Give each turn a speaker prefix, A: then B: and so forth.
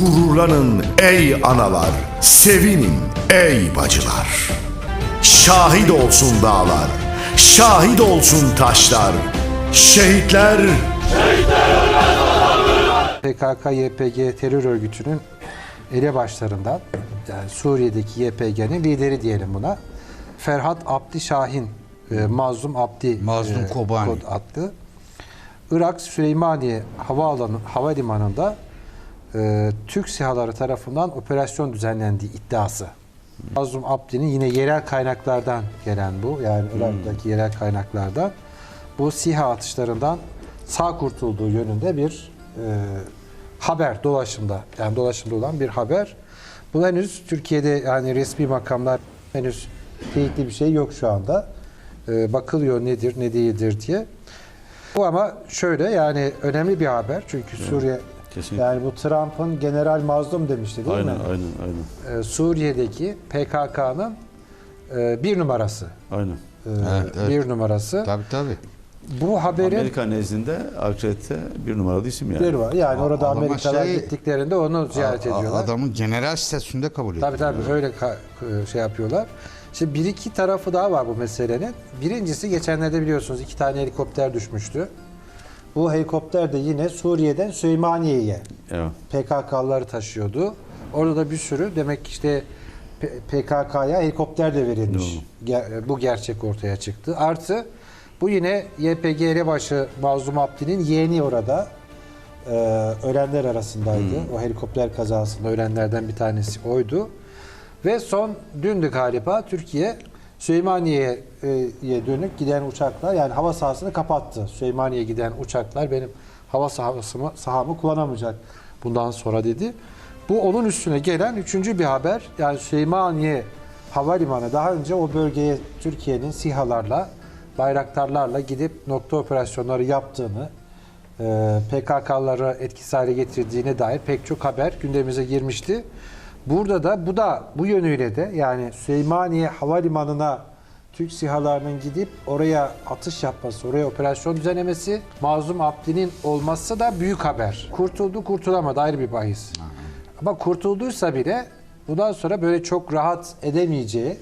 A: Gururlanın ey analar, sevinin ey bacılar. Şahit olsun dağlar, şahit olsun taşlar. Şehitler
B: PKK-YPG terör örgütünün elebaşlarından, yani Suriye'deki YPG'nin lideri diyelim buna. Ferhat Abdi Şahin, e, Mazlum Abdi
C: Mazlum Kobani.
B: kod adlı. Irak Süleymaniye Havaalanı Havalimanı'nda e, Türk SİHA'ları tarafından operasyon düzenlendiği iddiası. Mazlum Abdi'nin yine yerel kaynaklardan gelen bu. Yani Irak'taki yerel kaynaklardan bu SİHA atışlarından sağ kurtulduğu yönünde bir e, haber dolaşımda. Yani dolaşımda olan bir haber. Bu henüz Türkiye'de yani resmi makamlar henüz teyitli bir şey yok şu anda. E, bakılıyor nedir ne değildir diye. Bu ama şöyle yani önemli bir haber. Çünkü Suriye
D: kesinlikle.
B: yani bu Trump'ın general mazlum demişti değil
D: Aynen,
B: mi?
D: aynen, aynen.
B: Ee, Suriye'deki PKK'nın e, bir numarası.
D: Aynen.
B: Ee,
C: Evet, evet.
B: Bir numarası.
C: Tabii tabii.
B: Bu haberin
D: Amerika nezdinde akredite bir numaralı isim yani.
B: bir var. Yani orada Amerikalılar
C: şey-
B: gittiklerinde onu ziyaret
C: A- a-
B: ediyorlar.
C: Adamın general statüsünde kabul ediyor.
B: Tabii tabii öyle ka- şey yapıyorlar. Şimdi bir iki tarafı daha var bu meselenin. Birincisi geçenlerde biliyorsunuz iki tane helikopter düşmüştü. Bu helikopter de yine Suriye'den Süleymaniye'ye
D: Evet.
B: PKK'lıları taşıyordu. Orada da bir sürü demek ki işte PKK'ya helikopter de verilmiş. Ger- bu gerçek ortaya çıktı. Artı bu yine YPG elebaşı Mazlum Abdi'nin yeğeni orada e, ölenler arasındaydı. O helikopter kazasında ölenlerden bir tanesi oydu. Ve son dündü galiba Türkiye Süleymaniye'ye dönük giden uçaklar yani hava sahasını kapattı. Süleymaniye'ye giden uçaklar benim hava sahasımı, sahamı kullanamayacak bundan sonra dedi. Bu onun üstüne gelen üçüncü bir haber. Yani Süleymaniye Havalimanı daha önce o bölgeye Türkiye'nin SİHA'larla, bayraktarlarla gidip nokta operasyonları yaptığını, e, PKK'ları etkisiz hale getirdiğine dair pek çok haber gündemimize girmişti. Burada da bu da bu yönüyle de yani Süleymaniye Havalimanı'na Türk SİHA'larının gidip oraya atış yapması, oraya operasyon düzenlemesi, Mazlum Abdi'nin olması da büyük haber. Kurtuldu kurtulamadı ayrı bir bahis. Ama kurtulduysa bile bundan sonra böyle çok rahat edemeyeceği